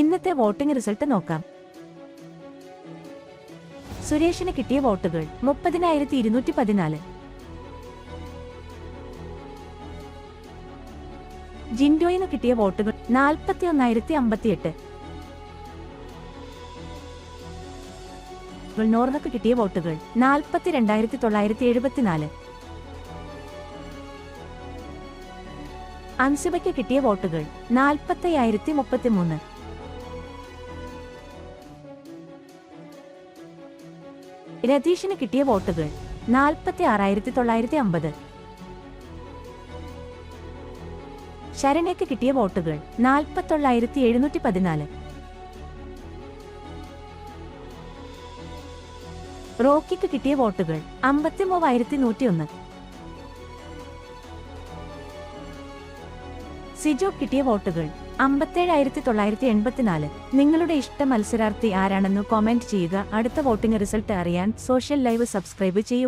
ഇന്നത്തെ voting result നോക്കാം. സുരേഷിന് കിട്ടിയ വോട്ടുകൾ മുപ്പതിനായിരത്തി ഇരുന്നൂറ്റി പതിനാല് ജിൻഡോയിന് കിട്ടിയ വോട്ടുകൾ നാൽപ്പത്തി ഒന്നായിരത്തി അമ്പത്തിയെട്ട് നോർണക്ക് കിട്ടിയ വോട്ടുകൾ നാൽപ്പത്തി രണ്ടായിരത്തി തൊള്ളായിരത്തി എഴുപത്തിനാല് അൻസിബയ്ക്ക് കിട്ടിയ വോട്ടുകൾ നാൽപ്പത്തയ്യായിരത്തി മുപ്പത്തിമൂന്ന് രതീഷിന് കിട്ടിയ വോട്ടുകൾ നാൽപ്പത്തി ആറായിരത്തി തൊള്ളായിരത്തി അമ്പത് ശരണയ്ക്ക് കിട്ടിയ വോട്ടുകൾ നാൽപ്പത്തൊള്ളായിരത്തി എഴുന്നൂറ്റി പതിനാല് റോക്കിക്ക് കിട്ടിയ വോട്ടുകൾ അമ്പത്തി മൂവായിരത്തി നൂറ്റിയൊന്ന് സിജോ കിട്ടിയ വോട്ടുകൾ അമ്പത്തേഴായിരത്തി തൊള്ളായിരത്തി എൺപത്തിനാല് നിങ്ങളുടെ ഇഷ്ട മത്സരാർത്ഥി ആരാണെന്ന് കോമെന്റ് ചെയ്യുക. അടുത്ത വോട്ടിംഗ് റിസൾട്ട് അറിയാൻ സോഷ്യൽ ലൈവ് സബ്സ്ക്രൈബ് ചെയ്യൂ.